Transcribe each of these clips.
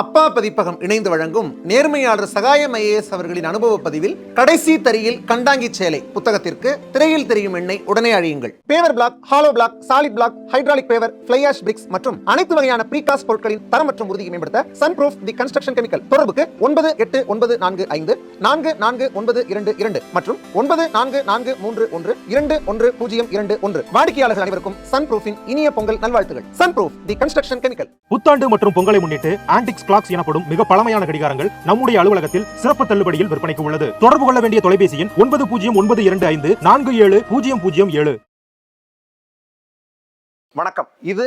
அப்பா பதிப்பகம் இணைந்து வழங்கும் நேர்மையாளர் சகாயம் ஐஏஎஸ் அவர்களின் அனுபவ பதிவில் கடைசி தரியில் கண்டாங்கி சேலை புத்தகத்திற்கு திரையில் தெரியும் எண்ணெய் உடனே அழியுங்கள். Paver block hollow block solid block hydraulic paver fly ash bricks மற்றும் அனைத்து வகையான ப்ரீகாஸ்ட் பொருட்களின் தரம் மற்றும் உறுதியை மேம்படுத்த Sun proof the construction chemical தொடர்புக்கு ஒன்பது எட்டு ஒன்பது நான்கு ஐந்து நான்கு நான்கு ஒன்பது இரண்டு இரண்டு மற்றும் ஒன்பது நான்கு நான்கு மூன்று ஒன்று இரண்டு ஒன்று பூஜ்ஜியம் இரண்டு ஒன்று. வாடிக்கையாளர்கள் அனைவருக்கும் சன் ப்ரூஃபின் இனிய பொங்கல் நல்வாழ்த்துகள். Sun proof the construction chemical புத்தாண்டு மற்றும் பொங்கலை முன்னிட்டு ஆன்டிக்ஸ் கிளாக்ஸ் எனப்படும் மிக பழமையான கடிகாரங்கள் நம்முடைய அலுவலகத்தில் சிறப்பு தள்ளுபடியில் விற்பனைக்கு உள்ளது. தொடர்பு கொள்ள வேண்டிய தொலைபேசி எண் ஒன்பது பூஜ்ஜியம் ஒன்பது இரண்டு ஐந்து நான்கு ஏழு பூஜ்ஜியம் பூஜ்ஜியம் ஏழு. வணக்கம். இது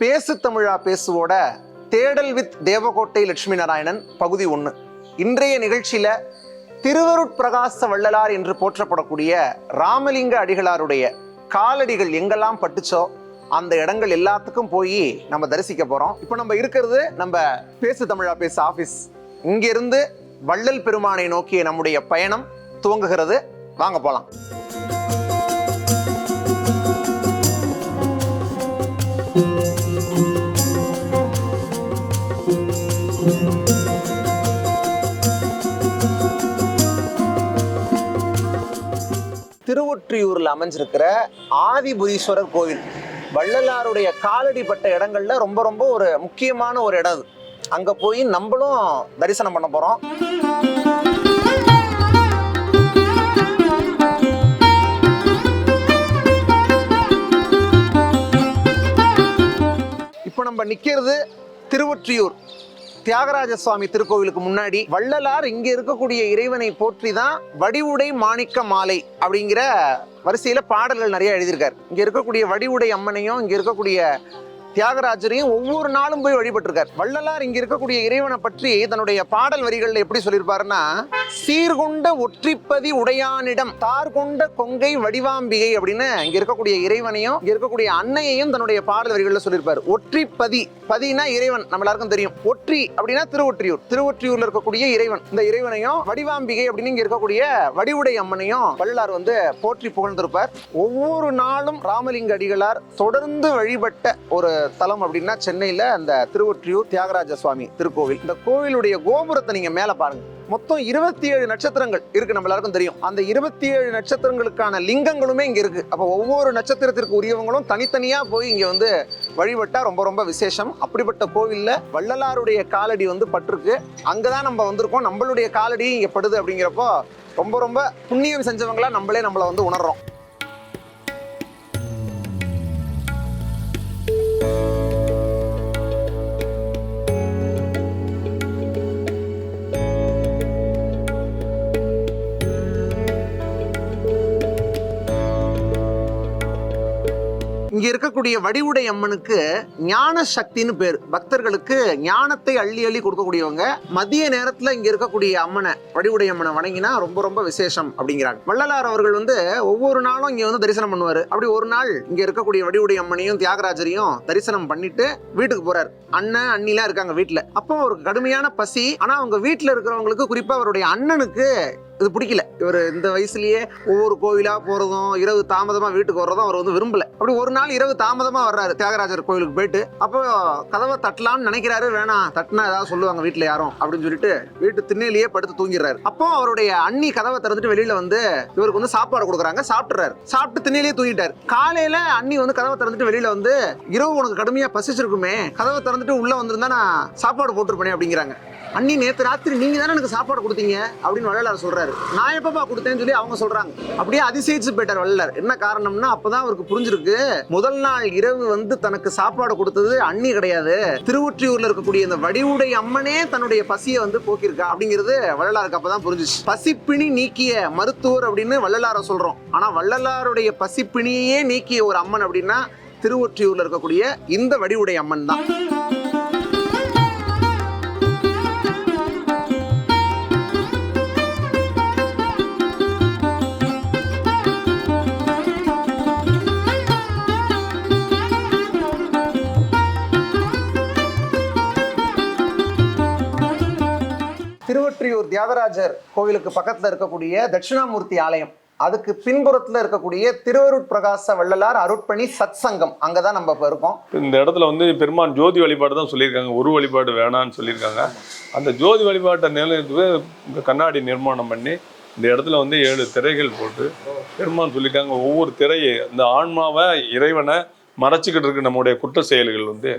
பேசு தமிழா பேசுவோட தேடல் வித் தேவகோட்டை லட்சுமி நாராயணன் பகுதி ஒன்று இன்றைய நிகழ்ச்சியில திருவருட்பிரகாச வள்ளலார் என்று போற்றப்படக்கூடிய ராமலிங்க அடிகளாருடைய காலடிகள் எங்கெல்லாம் பட்டுச்சோ அந்த இடங்கள் எல்லாத்துக்கும் போய் நம்ம தரிசிக்க போறோம். இப்போ நம்ம இருக்கிறது நம்ம பேசு தமிழா பேசு ஆபீஸ் இங்கிருந்து வள்ளல் பெருமானை நோக்கிய நம்முடைய பயணம் துவங்குகிறது. வாங்க போலாம். திருவொற்றியூரில் அமைஞ்சிருக்கிற ஆதிபுரீஸ்வரர் கோவில். வள்ளலாருடைய காலடி பட்ட இடங்கள்ல ரொம்ப ரொம்ப ஒரு முக்கியமான ஒரு இடம் அது. அங்க போய் நம்மளும் தரிசனம் பண்ண போறோம். இப்போ நம்ம நிக்கிறது திருவொற்றியூர். தியாகராஜ சுவாமி திருக்கோவிலுக்கு முன்னாடி வள்ளலார் இங்க இருக்கக்கூடிய இறைவனை போற்றி தான் வடிவுடை மாணிக்க மாலை அப்படிங்கிற வரிசையில பாடல்கள் நிறைய எழுதியிருக்காரு. இங்க இருக்கக்கூடிய வடிவுடை அம்மனையும் இங்க இருக்கக்கூடிய தியாகராஜரையும் ஒவ்வொரு நாளும் போய் வழிபட்டிருக்கார். வள்ளலார் இங்க இருக்கக்கூடிய இறைவனை பற்றி தன்னுடைய பாடல் வரிகள்ல எப்படி சொல்லியிருப்பாருன்னா சீர்கொண்ட ஒற்றிப்பதி உடையானிடம் தார் கொண்ட கொங்கை வடிவாம்பிகை அப்படின்னு இங்க இருக்கக்கூடிய இறைவனையும் இங்க இருக்கக்கூடிய அன்னையையும் தன்னுடைய பாடல் வரிகள்ல சொல்லியிருப்பாரு. ஒற்றிப்பதி பதினா இறைவன் நம்ம எல்லாருக்கும் தெரியும். ஒற்றி அப்படின்னா திருவொற்றியூர். திருவொற்றியூர்ல இருக்கக்கூடிய இறைவன். இந்த இறைவனையும் வடிவாம்பிகை அப்படின்னு இங்க இருக்கக்கூடிய வடிவுடை அம்மனையும் வள்ளலார் வந்து போற்றி புகழ்ந்திருப்பார். ஒவ்வொரு நாளும் ராமலிங்க அடிகளார் தொடர்ந்து வழிபட்ட ஒரு தலம் அப்படின்னா சென்னையில் அந்த திருவொற்றியூர் தியாகராஜ சுவாமி திருக்கோவில். இந்த கோவிலுடைய கோபுரத்தை நீங்கள் மேலே பாருங்க. மொத்தம் இருபத்தி ஏழு நட்சத்திரங்கள் இருக்கு. நம்ம எல்லாருக்கும் தெரியும். அந்த இருபத்தி ஏழு நட்சத்திரங்களுக்கான லிங்கங்களுமே இங்க இருக்கு. அப்போ ஒவ்வொரு நட்சத்திரத்திற்கு உரியவங்களும் தனித்தனியா போய் இங்க வந்து வழிபட்டா ரொம்ப ரொம்ப விசேஷம். அப்படிப்பட்ட கோவில்ல வள்ளலாருடைய காலடி வந்து பட்டிருக்கு. அங்கதான் நம்ம வந்திருக்கோம். நம்மளுடைய காலடி இங்க படுது அப்படிங்கிறப்போ ரொம்ப ரொம்ப புண்ணியம் செஞ்சவங்களா நம்மளே நம்மளை வந்து உணர்றோம். Bye. இங்கே இருக்கக்கூடிய வடிவுடை அம்மனுக்கு ஞான சக்தின்னு பேர். பக்தர்களுக்கு ஞானத்தை அள்ளி அள்ளி கொடுக்கக்கூடியவங்க மதிய நேரத்தில் இங்கே இருக்கக்கூடிய அம்மனை வடிவுடை அம்மனை வணங்கினா ரொம்ப ரொம்ப விசேஷம் அப்படிங்கிறாங்க. வள்ளலார் அவர்கள் வந்து ஒவ்வொரு நாளும் இங்கே வந்து தரிசனம் பண்ணுவார். அப்படி ஒரு நாள் இங்கே இருக்கக்கூடிய வடிவுடை அம்மனையும் தியாகராஜரையும் தரிசனம் பண்ணிட்டு வீட்டுக்கு போறார். அண்ணன் அண்ணிலாம் இருக்காங்க வீட்டில் அப்போ ஒரு கடுமையான பசி. ஆனால் அவங்க வீட்டில் இருக்கிறவங்களுக்கு குறிப்பாக அவருடைய அண்ணனுக்கு இது பிடிக்கல. இவர் இந்த வயசுலயே ஒவ்வொரு கோவிலா போறதும் இரவு தாமதமா வீட்டுக்கு வர்றதும் அவர் வந்து விரும்பல. அப்படி ஒரு நாள் இரவு தாமதமா வர்றாரு தியாகராஜர் கோவிலுக்கு போயிட்டு. அப்போ கதவை தட்டலாம்னு நினைக்கிறாரு வேணாம் தட்டினா ஏதாவது சொல்லுவாங்க வீட்டுல யாரும் அப்படின்னு சொல்லிட்டு வீட்டு திண்ணையிலேயே படுத்து தூங்கிடுறாரு. அப்போ அவருடைய அண்ணி கதவை திறந்துட்டு வெளியில வந்து இவருக்கு வந்து சாப்பாடு கொடுக்குறாங்க சாப்பிட்டுறாரு. சாப்பிட்டு திண்ணையிலேயே தூங்கிட்டாரு. காலையில அண்ணி வந்து கதவை திறந்துட்டு வெளியில வந்து இரவு உனக்கு கடுமையா பசிச்சிருக்குமே கதவை திறந்துட்டு உள்ள வந்திருந்தா நான் சாப்பாடு போட்டிருப்பேனே அப்படிங்கிறாங்க. அண்ணி நேற்று ராத்திரி நீங்க தானே எனக்கு சாப்பாடு கொடுத்தீங்க அப்படின்னு வள்ளலார் சொல்றாரு. நான் எப்பப்பா கொடுத்தேன்னு சொல்லி அவங்க சொல்றாங்க. அப்படியே அதிசயிச்சு போயிட்டார் வள்ளலார். என்ன காரணம்னா அப்பதான் அவருக்கு புரிஞ்சிருக்கு. முதல் நாள் இரவு வந்து தனக்கு சாப்பாடு கொடுத்தது அண்ணி கிடையாது. திருவொற்றியூர்ல இருக்கக்கூடிய இந்த வடிவுடை அம்மனே தன்னுடைய பசியை வந்து போக்கியிருக்கா அப்படிங்கிறது வள்ளலாருக்கு அப்பதான் புரிஞ்சிச்சு. பசிப்பிணி நீக்கிய மருத்துவர் அப்படின்னு வள்ளலாரை சொல்றோம். ஆனா வள்ளலாருடைய பசிப்பிணியே நீக்கிய ஒரு அம்மன் அப்படின்னா திருவொற்றியூர்ல இருக்கக்கூடிய இந்த வடிவுடை அம்மன் தான். தியாகராஜர் கோவிலுக்கு பக்கத்துல இருக்கக்கூடிய தட்சிணாமூர்த்தி ஆலயம். அதுக்கு பின்புறத்துல இருக்கக்கூடிய திருவருட் பிரகாச வள்ளலார் அருட்பணி சத் சங்கம் அங்கதான் நம்ம இப்போ இருக்கோம். இந்த இடத்துல வந்து பெருமான் ஜோதி வழிபாடு தான் சொல்லியிருக்காங்க. ஒரு வழிபாடு வேணான்னு சொல்லியிருக்காங்க. அந்த ஜோதி வழிபாட்டை நிலையத்துக்கு இந்த கண்ணாடி நிர்மாணம் பண்ணி இந்த இடத்துல வந்து ஏழு திரைகள் போட்டு பெருமான் சொல்லியிருக்காங்க. ஒவ்வொரு திரையை இந்த ஆன்மாவை இறைவனை மறைச்சிக்கிட்டு இருக்கு நம்முடைய குற்ற செயல்கள் வந்து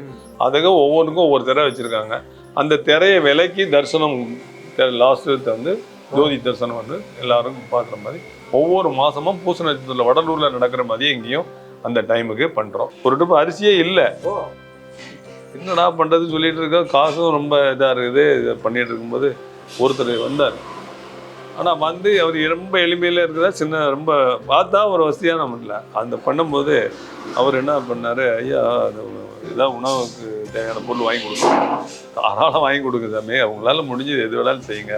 அதுக்கு ஒவ்வொன்றுக்கும் ஒவ்வொரு திரை வச்சிருக்காங்க. அந்த திரையை விலைக்கு தரிசனம் லாஸ்ட்டு வந்து ஜோதி தரிசனம் வந்து எல்லாரும் பார்க்குற மாதிரி ஒவ்வொரு மாதமும் பூச நட்சத்திரத்தில் வடலூரில் நடக்கிற மாதிரி எங்கேயும் அந்த டைமுக்கு பண்ணுறோம் ஒரு ட்ரிப் அரிசியே இல்லை. என்னடா பண்ணுறது சொல்லிட்டு இருக்கோம் காசும் ரொம்ப இதாக இருக்குது. இதை பண்ணிகிட்டு இருக்கும்போது ஒருத்தர் வந்தார். ஆனால் வந்து அவர் ரொம்ப எளிமையில் இருக்கிறதா சின்ன ரொம்ப பார்த்தா ஒரு வசதியான முடியல அந்த பண்ணும்போது அவர் என்ன பண்ணார் ஐயா இதான் உணவுக்கு தேவையான பொருள் வாங்கி கொடுக்கணும் தாராளம் வாங்கி கொடுங்க சாமி. அவங்களால முடிஞ்சது எது வேணாலும் செய்யுங்க.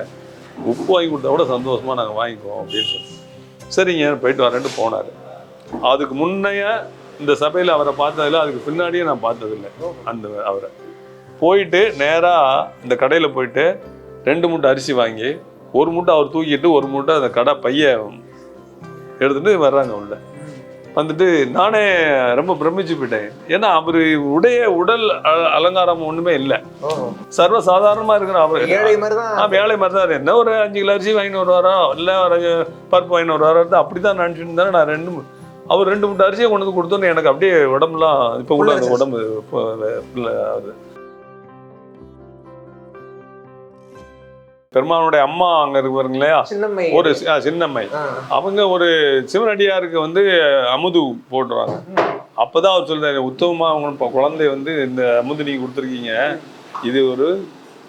உப்பு வாங்கி கொடுத்தா கூட சந்தோஷமாக நாங்கள் வாங்கிக்குவோம் அப்படின்னு சொல்லி. சரிங்க போயிட்டு வரேன்ட்டு போனார். அதுக்கு முன்னைய இந்த சபையில் அவரை பார்த்ததில்ல அதுக்கு பின்னாடியே நான் பார்த்ததில்லை அந்த அவரை. போயிட்டு நேராக இந்த கடையில் போயிட்டு ரெண்டு மூட்டை அரிசி வாங்கி ஒரு மூட்டை அவர் தூக்கிட்டு ஒரு மூட்டை அந்த கடை பைய எடுத்துட்டு வர்றாங்க உள்ள. வந்துட்டு நானே ரொம்ப பிரமிச்சு போயிட்டேன். ஏன்னா அவர் உடைய உடல் அலங்காரம் ஒன்றுமே இல்லை. சர்வ சாதாரணமாக இருக்கிற அவர் ஏழை மாதிரி தான் வேலை மாதிரி தான் என்ன ஒரு அஞ்சு கிலோ அரிசி வாங்கிட்டு வருவாரோ? இல்லை ஒரு பருப்பு வாங்கிட்டு வருவாரோ? அப்படி தான் நினச்சிட்டு இருந்தேன். நான் ரெண்டு அவர் ரெண்டு மூட்டை அரிசியை கொண்டு வந்து கொடுத்தோன்னே எனக்கு அப்படியே உடம்புலாம் இப்போ உள்ள அந்த உடம்பு பெருமானுடைய அம்மா அங்க இருக்கு பாருங்க இல்லையா ஒரு சின்னம்மை. அவங்க ஒரு சிவனடியாருக்கு வந்து அமுது போட்டுருவாங்க அப்பதான் அவர் சொல்றாரு உத்தமமா அவங்க குழந்தை வந்து இந்த அமுது நீங்க கொடுத்துருக்கீங்க. இது ஒரு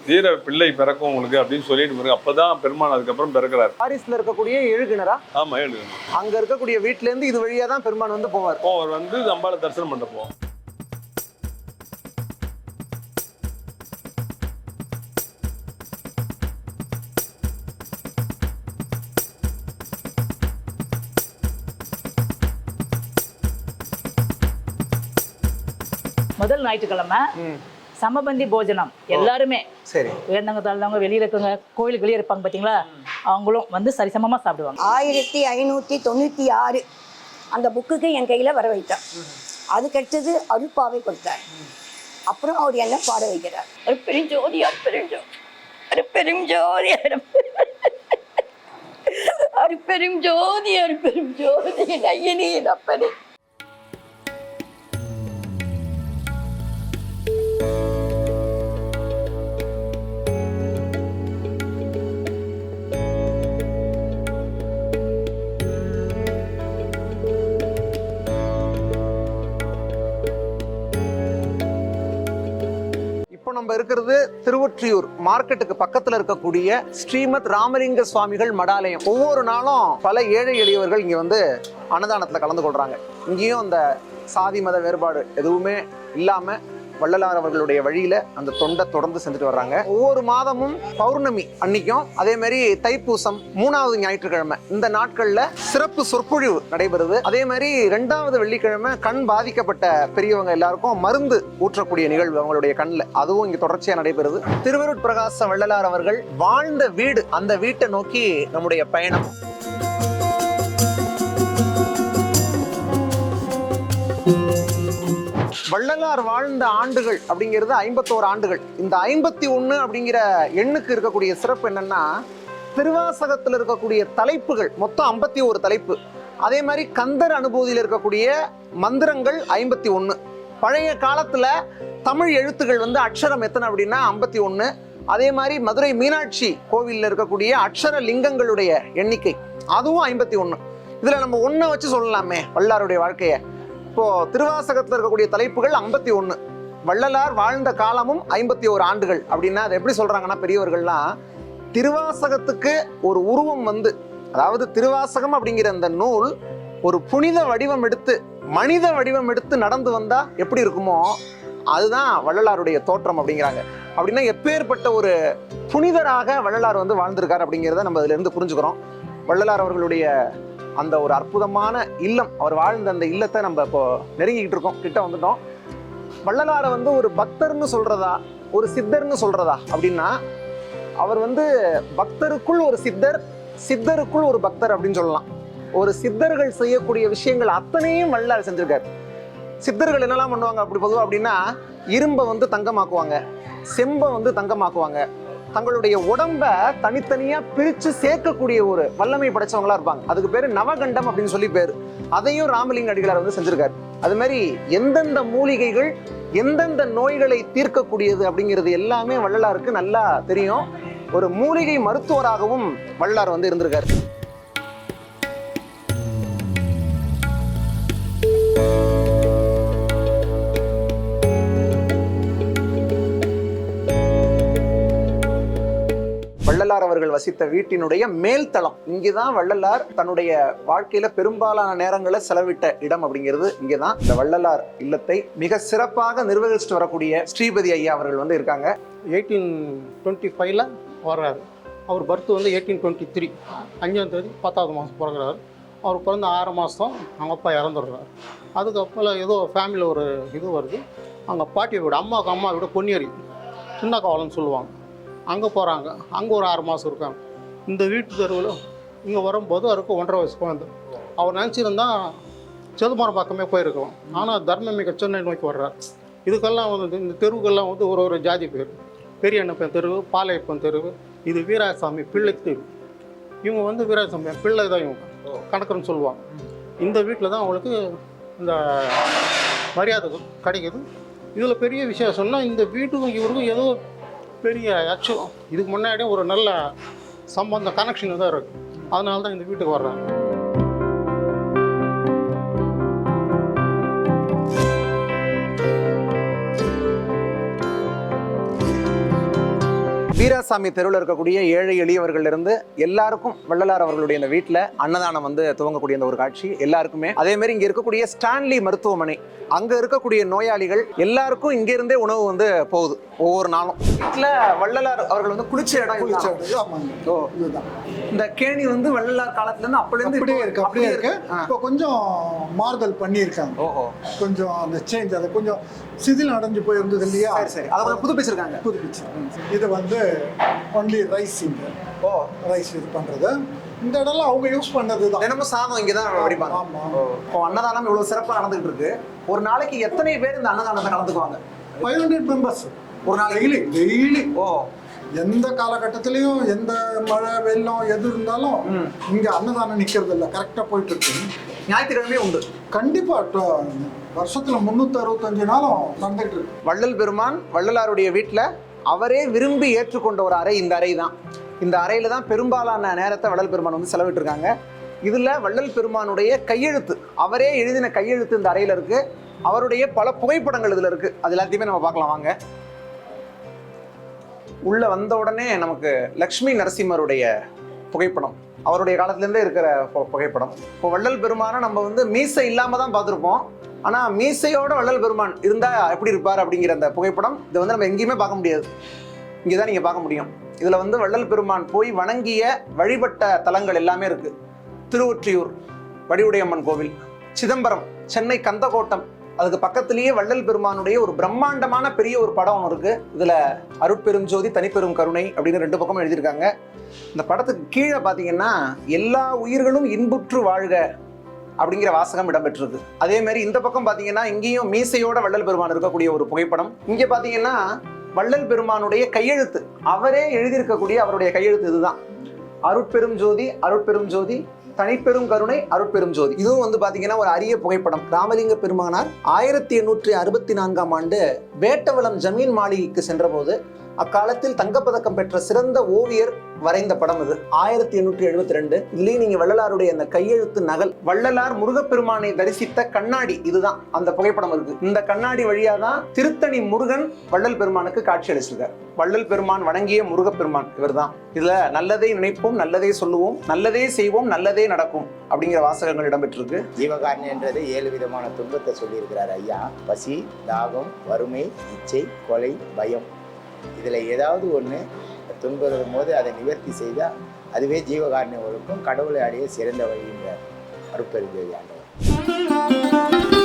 வீர பிள்ளை பிறக்கும் உங்களுக்கு அப்படின்னு சொல்லிட்டு பாருங்க. அப்பதான் பெருமான் அதுக்கப்புறம் பிறக்கிறாரு. பாரிஸ்ல இருக்கக்கூடிய எழுகிணரா ஆமா ஏழு அங்க இருக்கக்கூடிய வீட்ல இருந்து இது வழியா தான் பெருமான் வந்து போவார். அவர் வந்து அம்பாளை தரிசனம் பண்ண போவோம் முதல் ஞாயிற்றுக்கிழமை. சமபந்தி போஜனம். எல்லாருமே. சரி. உயர்ந்தவங்க தாழ்ந்தவங்க வெளியில இருக்கவங்க கோயிலுக்கு வெளியே இருப்பாங்க பாத்தீங்களா? அவங்களும் வந்து சரிசமமா சாப்பிடுவாங்க. ஆயிரத்தி ஐநூற்றி தொண்ணூற்றி ஆறு. அந்த புக்குக்கு என் கையில் வர வைத்தார் அதுக்கடுத்தது அருட்பாவை கொடுத்தார். அப்புறம் அவர் என்ன பாட வைக்கிறார். அருப்பெருஞ்சோதி அருப்பெருஞ்சோதி அருப்பெரும் ஜோதி அருப்பெரும் ஜோதி அருப்பெரும் ஜோதி நையனே அப்பனே இருக்கிறது திருவொற்றியூர் மார்க்கெட்டுக்கு பக்கத்துல இருக்கக்கூடிய ஸ்ரீமத் ராமலிங்க சுவாமிகள் மடாலயம். ஒவ்வொரு நாளும் பல ஏழை எளியவர்கள் இங்க வந்து அன்னதானத்துல கலந்து கொள்றாங்க. இங்கேயும் அந்த சாதி மத வேறுபாடு எதுவுமே இல்லாம வள்ளலார் அவர்களுடைய வழியில அந்த தொண்டை தொடர்ந்து செஞ்சுட்டு வர்றாங்க. ஒவ்வொரு மாதமும் பௌர்ணமி அன்னைக்கும் அதே மாதிரி தைப்பூசம் மூணாவது ஞாயிற்றுக்கிழமை இந்த நாட்கள்ல சிறப்பு சொற்பொழிவு நடைபெறுது. அதே மாதிரி ரெண்டாவது வெள்ளிக்கிழமை கண் பாதிக்கப்பட்ட பெரியவங்க எல்லாருக்கும் மருந்து ஊற்றக்கூடிய நிகழ்வு அவங்களுடைய கண்ணில். அதுவும் இங்கே தொடர்ச்சியாக நடைபெறுது. திருவருட் பிரகாச வள்ளலார் அவர்கள் வாழ்ந்த வீடு அந்த வீட்டை நோக்கி நம்முடைய பயணம். வள்ளலார் வாழ்ந்த ஆண்டுகள் அப்படிங்கிறது ஐம்பத்தோரு ஆண்டுகள். இந்த ஐம்பத்தி ஒன்று அப்படிங்கிற எண்ணுக்கு இருக்கக்கூடிய சிறப்பு என்னன்னா திருவாசகத்தில் இருக்கக்கூடிய தலைப்புகள் மொத்தம் ஐம்பத்தி ஒரு தலைப்பு. அதே மாதிரி கந்தர் அனுபூதியில் இருக்கக்கூடிய மந்திரங்கள் ஐம்பத்தி ஒன்று பழைய காலத்தில் தமிழ் எழுத்துகள் வந்து அக்ஷரம் எத்தனை அப்படின்னா ஐம்பத்தி ஒன்று அதே மாதிரி மதுரை மீனாட்சி கோவிலில் இருக்கக்கூடிய அக்ஷர லிங்கங்களுடைய எண்ணிக்கை அதுவும் ஐம்பத்தி ஒன்று இதில் நம்ம ஒன்றை வச்சு சொல்லலாமே வல்லாருடைய வாழ்க்கையை. இப்போ திருவாசகத்தில் இருக்கக்கூடிய தலைப்புகள் ஐம்பத்தி ஒன்று வள்ளலார் வாழ்ந்த காலமும் ஐம்பத்தி ஓரு ஆண்டுகள் அப்படின்னா அதை எப்படி சொல்றாங்கன்னா பெரியவர்கள்லாம் திருவாசகத்துக்கு ஒரு உருவம் வந்து அதாவது திருவாசகம் அப்படிங்கிற அந்த நூல் ஒரு புனித வடிவம் எடுத்து மனித வடிவம் எடுத்து நடந்து வந்தா எப்படி இருக்குமோ அதுதான் வள்ளலாருடைய தோற்றம் அப்படிங்கிறாங்க. அப்படின்னா எப்பேற்பட்ட ஒரு புனிதராக வள்ளலார் வந்து வாழ்ந்திருக்கார் அப்படிங்கிறத நம்ம இதுல இருந்து புரிஞ்சுக்கிறோம். வள்ளலார் அவர்களுடைய அந்த ஒரு அற்புதமான இல்லம் அவர் வாழ்ந்த அந்த இல்லத்தை நம்ம இப்போ நெருங்கிக்கிட்டு இருக்கோம் கிட்ட வந்துட்டோம். வள்ளலாரை வந்து ஒரு பக்தர்னு சொல்றதா ஒரு சித்தர்னு சொல்றதா அப்படின்னா அவர் வந்து பக்தருக்குள் ஒரு சித்தர் சித்தருக்குள் ஒரு பக்தர் அப்படின்னு சொல்லலாம். ஒரு சித்தர்கள் செய்யக்கூடிய விஷயங்கள் அத்தனையும் வள்ளலார் செஞ்சிருக்காரு. சித்தர்கள் என்னெல்லாம் பண்ணுவாங்க அப்படி பொதுவாக அப்படின்னா இரும்பை வந்து தங்கமாக்குவாங்க செம்பை வந்து தங்கமாக்குவாங்க தங்களுடைய உடம்ப தனித்தனியா பிரிச்சு சேர்க்கக்கூடிய ஒரு வல்லமை படைச்சவங்களா இருப்பாங்க. அதுக்கு பேரு நவகண்டம் அப்படின்னு சொல்லி பேரு. அதையும் ராமலிங்க அடிகளார் வந்து செஞ்சிருக்காரு. அது மாதிரி எந்தெந்த மூலிகைகள் எந்தெந்த நோய்களை தீர்க்கக்கூடியது அப்படிங்கிறது எல்லாமே வள்ளலாருக்கு நல்லா தெரியும். ஒரு மூலிகை மருத்துவராகவும் வள்ளலார் வந்து இருந்திருக்காரு. அவர்கள் வசித்த வீட்டினுடைய மேல்தளம். இங்கேதான் வள்ளலார் தன்னுடைய வாழ்க்கையில பெரும்பாலான நேரங்களை செலவிட்ட இடம் அப்படிங்கிறது இங்கேதான். இந்த வள்ளலார் இல்லத்தை மிக சிறப்பாக நிர்வகிச்சுட்டு வரக்கூடிய ஸ்ரீபதி ஐயா அவர்கள் வந்து இருக்காங்க. எயிட்டீன் டுவெண்ட்டி ஃபைவ்ல வர்றாரு. அவர் பர்த் வந்து எயிட்டீன் டுவெண்ட்டி த்ரீ. அஞ்சாம் தேதி பத்தாவது மாதம் பிறகுறாரு அவர் பிறந்த ஆறு மாதம் அவங்க அப்பா இறந்துடுறாரு. அதுக்கப்புறம் ஏதோ ஃபேமிலியில் ஒரு இது வருது. அவங்க பாட்டியை விட அம்மாவுக்கு அம்மா விட பொன்னியரி சின்ன காவலன்னு சொல்லுவாங்க. அங்கே போகிறாங்க அங்கே ஒரு ஆறு மாதம் இருக்காங்க. இந்த வீட்டு தெருவில் இங்கே வரும்போது அவருக்கு ஒன்றரை வயசு குழந்தை. அவர் நினச்சிருந்தா செதுமரம் பக்கமே போயிருக்கலாம். ஆனால் தர்மமிக சென்னை நோக்கி வர்றார். இதுக்கெல்லாம் வந்து இந்த தெருவுக்கெல்லாம் வந்து ஒரு ஒரு ஜாதி பேர். பெரிய அண்ணப்பன் தெருவு பாளையப்பன் தெருவு இது வீராசாமி பிள்ளை தெரு. இவங்க வந்து வீராசாமி பிள்ளை தான் இவங்க. கணக்குன்னு சொல்லுவாங்க. இந்த வீட்டில் தான் அவங்களுக்கு இந்த மரியாதை கிடைக்குது. இதில் பெரிய விசேஷம்னா இந்த வீட்டுக்கும் இவருக்கும் ஏதோ பெரிய ஆக்சுவல் இதுக்கு முன்னாடி ஒரு நல்ல சம்பந்தம் கனெக்ஷன் தான் இருக்குது அதனால தான் இந்த வீட்டுக்கு வர்றேன். வீர வீராசாமி தெருவில் இருக்கக்கூடிய ஏழை எளியவர்கள் இருந்து எல்லாருக்கும் வள்ளலார் அவர்களுடைய இந்த வீட்டில் அன்னதானம் வந்து துவங்கக்கூடிய இந்த ஒரு காட்சி எல்லாருக்குமே. அதே மாதிரி இங்க இருக்கக்கூடிய ஸ்டான்லி மருத்துவமனை அங்க இருக்கக்கூடிய நோயாளிகள் எல்லாருக்கும் இங்க இருந்தே உணவு வந்து போகுது ஒவ்வொரு நாளும். வீட்டில் வள்ளலார் அவர்கள் வந்து குளிச்ச இடம் குளிச்ச ஓ இந்த கேணி வந்து வள்ளலார் காலத்துல இருந்து அப்பல இருந்து அப்படியே இப்போ- இருக்கு அப்படியே இருக்கு. இப்போ கொஞ்சம் மாறுதல் பண்ணியிருக்காங்க. ஓஹோ. கொஞ்சம் அந்த சேஞ்ச் அது கொஞ்சம் சிதில் அடைஞ்சு போயிருந்தது இல்லையா? சரி சரி. அதை புதுப்பிச்சிருக்காங்க. புதுப்பிச்சு இது வந்து ஒன்லி ரைஸ் இங்க. ஓ ரைஸ் இது பண்றது. இந்த இடம்லாம் அவங்க யூஸ் பண்ணது தான் தினமும் சாதம் இங்க தான் வடிப்பாங்க. ஆமா. இப்போ அன்னதானம் இவ்வளவு சிறப்பா நடந்துகிட்டு இருக்கு ஒரு நாளைக்கு எத்தனை பேர் இந்த அன்னதானத்தை கலந்துக்குவாங்க? ஃபைவ் ஹண்ட்ரட் மெம்பர்ஸ் ஒரு நாளைக்கு? டெய்லி டெய்லி ஓ. எந்த காலகட்டத்திலையும் எந்த மழை வெள்ளம் எது இருந்தாலும். இங்க அன்னதானம் நிக்கிறது இல்லை கரெக்டா போயிட்டு இருக்கு ஞாயிற்றுக்கிழமை உண்டு. கண்டிப்பா ட- வருஷத்துல முன்னூத்தி அறுபத்தஞ்சு நாளும் நடந்துகிட்டு இருக்கு வள்ளல் பெருமான் வள்ளலாருடைய வீட்டில் அவரே விரும்பி ஏற்றுக்கொண்ட ஒரு அறை இந்த அறை தான் இந்த அறையில தான் பெரும்பாலான நேரத்தை வள்ளல் பெருமான் வந்து செலவிட்டிருக்காங்க. இதுல வள்ளல் பெருமானுடைய கையெழுத்து அவரே எழுதின கையெழுத்து இந்த அறையில இருக்கு. அவருடைய பல புகைப்படங்கள் இதுல இருக்கு. அது எல்லாத்தையுமே நம்ம பார்க்கலாம் வாங்க. உள்ள வந்த உடனே நமக்கு லக்ஷ்மி நரசிம்மருடைய புகைப்படம் அவருடைய காலத்துலேருந்தே இருக்கிற புகைப்படம். இப்போ வள்ளல் பெருமானை நம்ம வந்து மீசை இல்லாம தான் பார்த்துருப்போம். ஆனால் மீசையோட வள்ளல் பெருமான் இருந்தால் எப்படி இருப்பார் அப்படிங்கிற அந்த புகைப்படம் இதை வந்து நம்ம எங்கேயுமே பார்க்க முடியாது. இங்கே தான் நீங்கள் பார்க்க முடியும். இதில் வந்து வள்ளல் பெருமான் போய் வணங்கிய வழிபட்ட தலங்கள் எல்லாமே இருக்குது திருவொற்றியூர் வடிவுடையம்மன் கோவில் சிதம்பரம் சென்னை கந்தகோட்டம் அதுக்கு பக்கத்திலேயே வள்ளல் பெருமானுடைய ஒரு பிரம்மாண்டமான பெரிய ஒரு படம் ஒன்று இருக்கு. இதுல அருட்பெருஞ்சோதி தனிப்பெரும் கருணை அப்படின்னு ரெண்டு பக்கமும் எழுதியிருக்காங்க. இந்த படத்துக்கு கீழே பார்த்தீங்கன்னா எல்லா உயிர்களும் இன்புற்று வாழ்க அப்படிங்கிற வாசகம் இடம்பெற்றிருக்கு அதே மாதிரி இந்த பக்கம் பார்த்தீங்கன்னா இங்கேயும் மீசையோட வள்ளல் பெருமான் இருக்கக்கூடிய ஒரு புகைப்படம். இங்கே பார்த்தீங்கன்னா வள்ளல் பெருமானுடைய கையெழுத்து. அவரே எழுதியிருக்கக்கூடிய அவருடைய கையெழுத்து இதுதான். அருட்பெரும் ஜோதி அருட்பெரும் ஜோதி தனிப்பெரும் கருணை அருட்பெரும் ஜோதி. இதுவும் வந்து பாத்தீங்கன்னா ஒரு அரிய புகைப்படம். ராமலிங்க பெருமானார் ஆயிரத்தி எண்ணூற்றி அறுபத்தி நான்காம் ஆண்டு வேட்டவளம் ஜமீன் மாளிகைக்கு சென்றபோது அக்காலத்தில் தங்கப்பதக்கம் பெற்ற சிறந்த ஓவியர் வரைந்த படம் இது ஆயிரத்தி எண்ணூற்றி எழுபத்தி ரெண்டு இதுலயும் நீங்க வள்ளலாருடைய அந்த கையெழுத்து நகல். வள்ளலார் முருகப்பெருமானை தரிசித்த கண்ணாடி இதுதான். அந்த புகைப்படம் இருக்கு இந்த கண்ணாடி வழியா தான் திருத்தணி முருகன் வள்ளல் பெருமானுக்கு காட்சி அளிச்சிருக்கார். வள்ளல் பெருமான் வணங்கிய முருகப்பெருமான் இவர்தான். இதுல நல்லதை நினைப்போம் நல்லதே சொல்லுவோம் நல்லதே செய்வோம் நல்லதே நடக்கும் அப்படிங்கிற வாசகங்கள் இடம்பெற்றிருக்கு. ஜீவகாரணின்றது ஏழு விதமான துன்பத்தை சொல்லியிருக்கிறார் ஐயா. பசி தாகம் வறுமை இச்சை கொலை பயம். இதில் ஏதாவது ஒன்று துன்புறும் போது அதை நிவர்த்தி செய்தால் அதுவே ஜீவகாரணம் ஒழுக்கும் கடவுளை அடைய சிறந்த வழின்ற அருட்பெருந்தேவி ஆண்டவர்.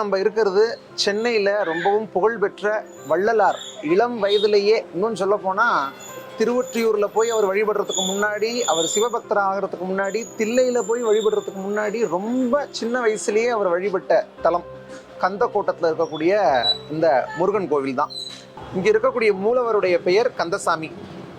நம்ம இருக்கிறது சென்னையில் ரொம்பவும் புகழ்பெற்ற வள்ளலார். இளம் வயதிலேயே இன்னும் சொல்ல போனால் திருவொற்றியூரில் போய் அவர் வழிபடுறதுக்கு முன்னாடி அவர் சிவபக்தர் ஆகிறதுக்கு முன்னாடி தில்லையில் போய் வழிபடுறதுக்கு முன்னாடி ரொம்ப சின்ன வயசுலேயே அவர் வழிபட்ட தலம் கந்தக்கோட்டத்தில் இருக்கக்கூடிய இந்த முருகன் கோவில் தான். இங்கே இருக்கக்கூடிய மூலவருடைய பெயர் கந்தசாமி.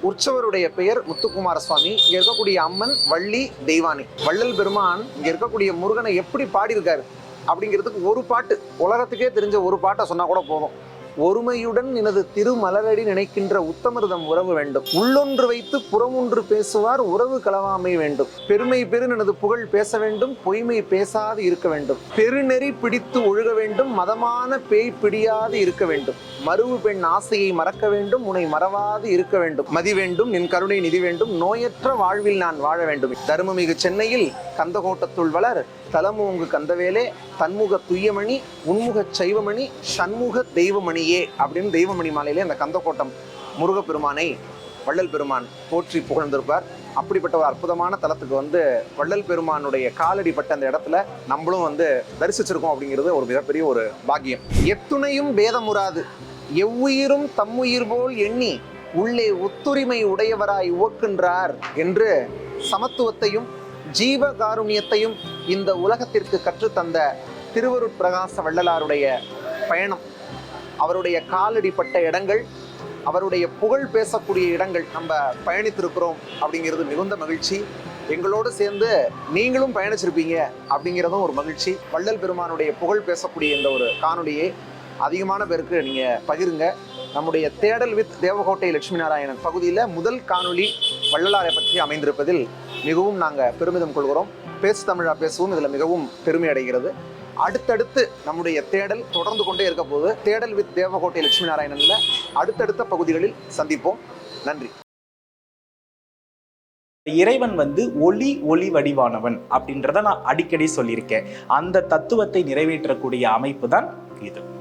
உற்சவருடைய பெயர் முத்துக்குமார சுவாமி இங்க இருக்கக்கூடிய அம்மன் வள்ளி தெய்வானி. வள்ளல் பெருமான் இங்க இருக்கக்கூடிய முருகனை எப்படி பாடியிருக்காரு? அப்படிங்கிறதுக்கு ஒரு பாட்டு. உலகத்துக்கே தெரிஞ்ச ஒரு பாட்டை சொன்னால் கூட போதும். ஒருமையுடன் எனது திருமலரடி நினைக்கின்ற உத்தமருதம் உறவு வேண்டும். உள்ளொன்று வைத்து புறமொன்று பேசுவார் உறவு களவாமை வேண்டும். பெருமை பெரு எனது புகழ் பேச வேண்டும் பொய்மை பேசாது இருக்க வேண்டும். பெருநெறி பிடித்து ஒழுக வேண்டும் மதமான பேய் பிடியாது இருக்க வேண்டும். மருவு பெண் ஆசையை மறக்க வேண்டும் உன்னை மறவாது இருக்க வேண்டும். மதி வேண்டும் நின் கருணை நிதி வேண்டும் நோயற்ற வாழ்வில் நான் வாழ வேண்டும். தருமமிகு சென்னையில் கந்தகோட்டத்துள் வளர் தலமூங்கு கந்தவேலே தன்முக துய்யமணி உன்முக சைவமணி சண்முக தெய்வமணியே அப்படின்னு தெய்வமணி மாலையிலே அந்த கந்தக்கோட்டம் முருகப்பெருமானை வள்ளல் பெருமான் போற்றி புகழ்ந்திருப்பார். அப்படிப்பட்ட ஒரு அற்புதமான தலத்துக்கு வந்து வள்ளல் பெருமானுடைய காலடி பட்ட அந்த இடத்துல நம்மளும் வந்து தரிசிச்சிருக்கோம் அப்படிங்கிறது ஒரு மிகப்பெரிய ஒரு பாக்கியம். எத்துணையும் பேதமுறாது எவ்வுயிரும் தம்முயிர் போல் எண்ணி உள்ளே ஒத்துரிமை உடையவராய் உவக்கின்றார் என்று சமத்துவத்தையும் ஜீவ காருண்யத்தையும் இந்த உலகத்திற்கு கற்றுத்தந்த திருவருட்பிரகாச வள்ளலாருடைய பயணம். அவருடைய காலடிப்பட்ட இடங்கள் அவருடைய புகழ் பேசக்கூடிய இடங்கள் நம்ம பயணித்திருக்கிறோம் அப்படிங்கிறது மிகுந்த மகிழ்ச்சி. எங்களோடு சேர்ந்து நீங்களும் பயணிச்சிருப்பீங்க அப்படிங்கிறதும் ஒரு மகிழ்ச்சி. வள்ளல் பெருமானுடைய புகழ் பேசக்கூடிய இந்த ஒரு காணொலியை அதிகமான பேருக்கு நீங்கள் பகிருங்க. நம்முடைய தேடல் வித் தேவகோட்டை லட்சுமி நாராயணன் பகுதியில் முதல் காணொளி வள்ளலாரை பற்றி அமைந்திருப்பதில் மிகவும் நாங்கள் பெருமிதம் கொள்கிறோம். பேசு தமிழா பேசுவோம். இதில் மிகவும் பெருமை அடைகிறது. அடுத்தடுத்து நம்முடைய தேடல் தொடர்ந்து கொண்டே இருக்க போது தேடல் வித் தேவகோட்டை லட்சுமி நாராயணன்ல அடுத்தடுத்த பகுதிகளில் சந்திப்போம். நன்றி. இறைவன் வந்து ஒளி ஒளி வடிவானவன் அப்படின்றத நான் அடிக்கடி சொல்லியிருக்கேன். அந்த தத்துவத்தை நிறைவேற்றக்கூடிய அமைப்பு தான் இது.